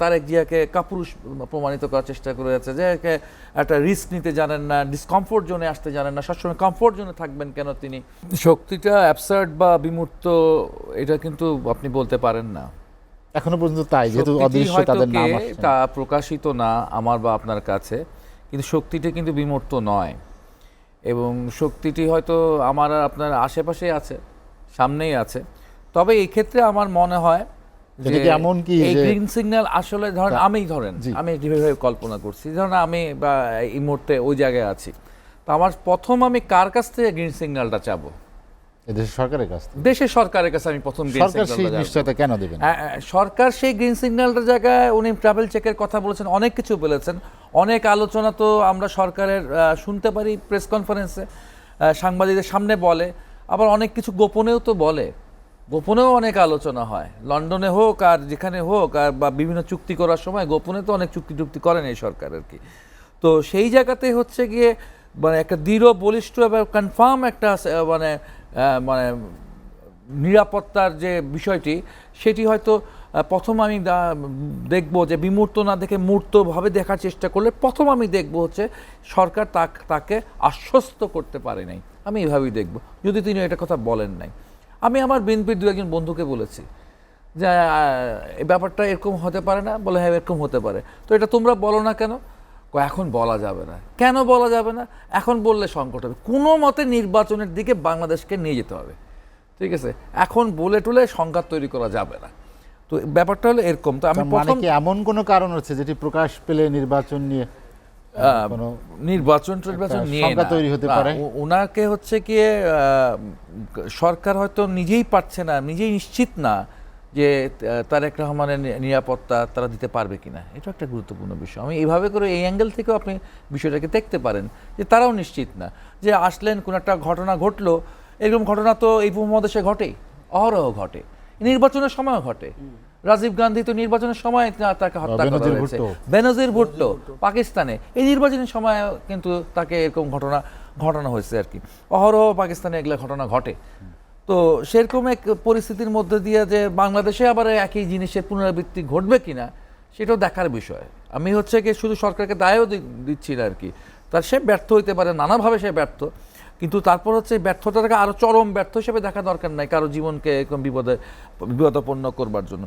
তারেক জিয়াকে কাপুরুষ প্রমাণিত করার চেষ্টা করে যাচ্ছে যে একে একটা রিস্ক নিতে জানেন না ডিসকমফোর্ট জোনে আসতে জানেন না সবসময় কমফোর্ট জোনে থাকবেন কেন তিনি? শক্তিটা অ্যাবসার্ড বা বিমূর্ত এটা কিন্তু আপনি বলতে পারেন না। এখনও পর্যন্ত তাই যেহেতু অদৃশ্য তাদের নাম তা প্রকাশিত না আমার বা আপনার কাছে কিন্তু শক্তিটা কিন্তু বিমূর্ত নয়। এবং শক্তিটি হয়তো আমার আর আপনার আশেপাশেই আছে সামনেই আছে। তবে এই ক্ষেত্রে আমার মনে হয় এমন কি এই গ্রিন সিগন্যাল আসলে ধরেন আমি ধরেন আমি যেভাবে কল্পনা করছি ধরেন আমি বা এই মুহূর্তে ওই জায়গায় আছি তো আমার প্রথম আমি কার কাছ থেকে গ্রিন সিগন্যালটা চাবো? এদেশের সরকারের কাছ দেশের সরকারের কাছে আমি প্রথম গ্রিন সরকার সেই নিশ্চয়তা কেন দেবেন? আ- আ- সরকার সেই গ্রিন সিগন্যালটার জায়গায় উনি ট্রাভেল চেকের কথা বলেছেন অনেক কিছু বলেছেন। অনেক আলোচনা তো আমরা সরকারের শুনতে পারি প্রেস কনফারেন্সে সাংবাদিকদের সামনে বলে আবার অনেক কিছু গোপনেও তো বলে। গোপনেও অনেক আলোচনা হয়। লন্ডনে হোক আর যেখানে হোক আর বা বিভিন্ন চুক্তি করার সময় গোপনে তো অনেক চুক্তি টুক্তি করেন এই সরকার আর কি। তো সেই জায়গাতে হচ্ছে গিয়ে মানে একটা দৃঢ়, বলিষ্ঠ এবং কনফার্ম একটা মানে মানে নিরাপত্তার যে বিষয়টি, সেটি হয়তো প্রথম আমি দেখব যে বিমূর্ত না দেখে মূর্তভাবে দেখার চেষ্টা করলে প্রথম আমি দেখব হচ্ছে সরকার তাকে আশ্বস্ত করতে পারে নাই। আমি এভাবেই দেখব। যদি তিনি এটা কথা বলেন নাই। আমি আমার বিএনপির দু একজন বন্ধুকে বলেছি যে এই ব্যাপারটা এরকম হতে পারে না বলে হ্যাঁ এরকম হতে পারে। তো এটা তোমরা বলো না কেন? এখন বলা যাবে না। কেন বলা যাবে না? এখন বললে সংকট হবে। কোনো মতে নির্বাচনের দিকে বাংলাদেশকে নিয়ে যেতে হবে। ঠিক আছে? এখন বলে টুলে সংঘাত তৈরি করা যাবে না। তো ব্যাপারটা হলো এরকম। তো আমি মানে এমন কোনো কারণ হচ্ছে যেটি প্রকাশ পেলে নির্বাচন নিয়ে নির্বাচন টির্বাচন নিয়ে তৈরি হতে পারে। ওনাকে হচ্ছে কি সরকার হয়তো নিজেই পারছে না নিজেই নিশ্চিত না যে তারেক রহমানের নিরাপত্তা তারা দিতে পারবে কিনা। এটা একটা গুরুত্বপূর্ণ বিষয়। আমি এইভাবে করে এই অ্যাঙ্গেল থেকেও আপনি বিষয়টাকে দেখতে পারেন যে তারাও নিশ্চিত না। যে আসলেন কোনো একটা ঘটনা ঘটলো এরকম ঘটনা তো এই উপমহাদেশে ঘটে অহরহ ঘটে নির্বাচনের সময় ঘটে। রাজীব গান্ধী তো নির্বাচনের সময় তাকে হত্যা করা হয়েছে। বেনজির ভুট্টো পাকিস্তানে। এই নির্বাচনের সময় কিন্তু তাকে এরকম ঘটনা ঘটানো হয়েছে আর কি। অহরহ পাকিস্তানে এগুলো ঘটনা ঘটে। তো সেরকম এক পরিস্থিতির মধ্যে দিয়ে যে বাংলাদেশে আবার একই জিনিসের পুনরাবৃত্তি ঘটবে কিনা সেটাও দেখার বিষয়। আমি হচ্ছে কি শুধু সরকারকে দায়ও দিচ্ছি না আর কি। তার সে ব্যর্থ হইতে পারে নানাভাবে সে ব্যর্থ। কিন্তু তারপর হচ্ছে ব্যর্থতাটাকে আরও চরম ব্যর্থ হিসেবে দেখা দরকার নাই কারও জীবনকে এরকম বিপদে বিপদাপন্ন করবার জন্য।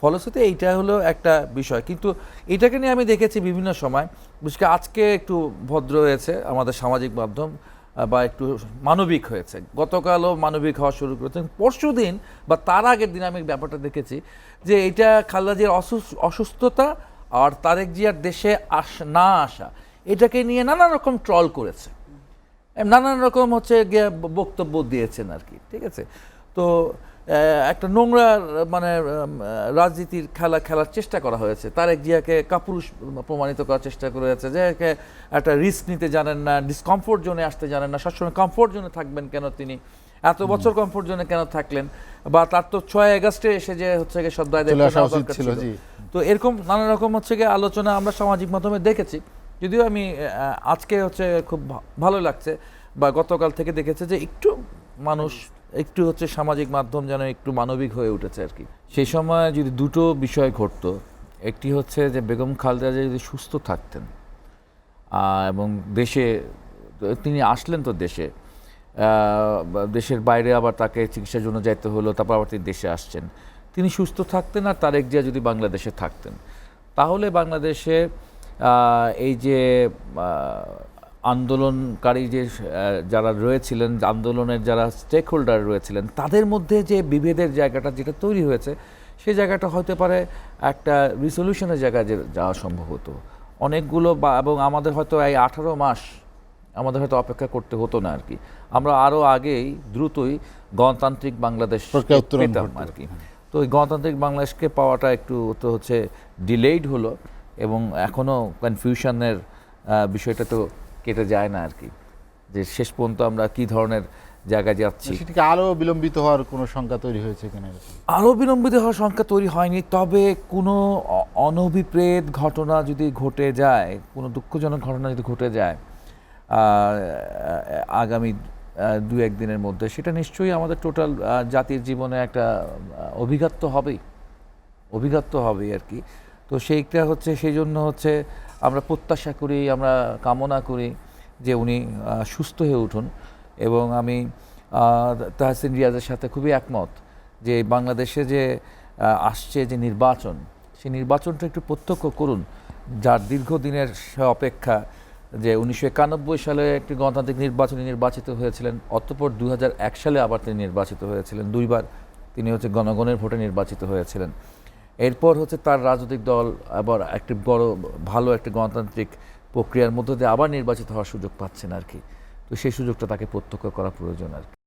ফলশ্রুতি এইটা হলো একটা বিষয়। কিন্তু এটাকে নিয়ে আমি দেখেছি বিভিন্ন সময়, বিশেষ আজকে একটু ভদ্র হয়েছে আমাদের সামাজিক মাধ্যম বা একটু মানবিক হয়েছে। গতকালও মানবিক হওয়া শুরু করেছে পরশু দিন, বা তার আগের দিন আমি ব্যাপারটা দেখেছি যে এটা খালেদা জিয়ার অসুস্থতা আর তারেক জিয়ার দেশে আস, না আসা, এটাকে নিয়ে নানা রকম ট্রল করেছে। নানান রকম হচ্ছে গিয়ে বক্তব্য দিয়েছেন আর কি, ঠিক আছে? তো একটা নোংরা মানে রাজনীতির খেলা খেলার চেষ্টা করা হয়েছে। তারেক জিয়াকে কাপুরুষ প্রমাণিত করার চেষ্টা করে যাচ্ছে যে একে একটা রিস্ক নিতে জানেন না ডিসকমফোর্ট জোনে আসতে জানেন না। সবসময় কমফোর্ট জোনে থাকবেন কেন তিনি? এত বছর কমফোর্ট জোনে কেন থাকলেন? বা তার তো ছয় আগস্টে এসে যে হচ্ছে গিয়ে সব দায় ছিল। তো এরকম নানা রকম হচ্ছে গিয়ে আলোচনা আমরা সামাজিক মাধ্যমে দেখেছি। যদিও আমি আজকে হচ্ছে খুব ভালো লাগছে বা গতকাল থেকে দেখেছে যে একটু মানুষ একটু হচ্ছে সামাজিক মাধ্যম যেন একটু মানবিক হয়ে উঠেছে আর কি। সেই সময় যদি দুটো বিষয় ঘটতো, একটি হচ্ছে যে বেগম খালেদা যদি সুস্থ থাকতেন এবং দেশে, তিনি আসলেন তো দেশে দেশের বাইরে আবার তাকে চিকিৎসার জন্য যাইতে হলো, তারপর আবার তিনি দেশে আসছেন। তিনি সুস্থ থাকতেন আর তারেক জিয়া যদি বাংলাদেশে থাকতেন। তাহলে বাংলাদেশে এই যে আন্দোলনকারী যে যারা রয়েছিলেন আন্দোলনের যারা স্টেক হোল্ডার রয়েছিলেন তাদের মধ্যে যে বিভেদের জায়গাটা যেটা তৈরি হয়েছে সেই জায়গাটা হতে পারে একটা রিসলিউশনের জায়গায় যে যাওয়া সম্ভব হতো। অনেকগুলো বা এবং আমাদের হয়তো এই আঠারো মাস আমাদের হয়তো অপেক্ষা করতে হতো না আর কি। আমরা আরও আগেই দ্রুতই গণতান্ত্রিক বাংলাদেশ পেতাম আর কি। তো এই গণতান্ত্রিক বাংলাদেশকে পাওয়াটা একটু তো হচ্ছে ডিলেইড হলো এবং এখনও কনফিউশনের বিষয়টা তো কেটে যায় না আর কি যে শেষ পর্যন্ত আমরা কি ধরনের জায়গায় যাচ্ছি। সেটিকে আরও বিলম্বিত হওয়ার কোনো সংখ্যা তৈরি হয়েছে কিনা? আরও বিলম্বিত হওয়ার সংখ্যা তৈরি হয়নি তবে কোনো অনভিপ্রেত ঘটনা যদি ঘটে যায় কোনো দুঃখজনক ঘটনা যদি ঘটে যায় আগামী দু একদিনের মধ্যে সেটা নিশ্চয়ই আমাদের টোটাল জাতির জীবনে একটা অভিঘাত তো হবেই। অভিঘাত তো হবেই আর কি তো সেইটা হচ্ছে, সেই জন্য হচ্ছে আমরা প্রত্যাশা করি, আমরা কামনা করি যে উনি সুস্থ হয়ে উঠুন। এবং আমি তাহসিন রিয়াজের সাথে খুবই একমত যে বাংলাদেশে যে আসছে যে নির্বাচন, সেই নির্বাচনটা একটু প্রত্যক্ষ করুন। যার দীর্ঘদিনের অপেক্ষা যে উনিশশো একানব্বই সালে একটি গণতান্ত্রিক নির্বাচনে নির্বাচিত হয়েছিলেন, অতঃপর দু সালে আবার তিনি নির্বাচিত হয়েছিলেন। দুইবার তিনি হচ্ছে গণগণের ভোটে নির্বাচিত হয়েছিলেন। এরপর হচ্ছে তার রাজনৈতিক দল আবার একটি বড়, ভালো একটি গণতান্ত্রিক প্রক্রিয়ার মধ্য দিয়ে আবার নির্বাচিত হওয়ার সুযোগ পাচ্ছেন আর কি। তো সেই সুযোগটা তাকে প্রত্যক্ষ করা প্রয়োজন আর কি।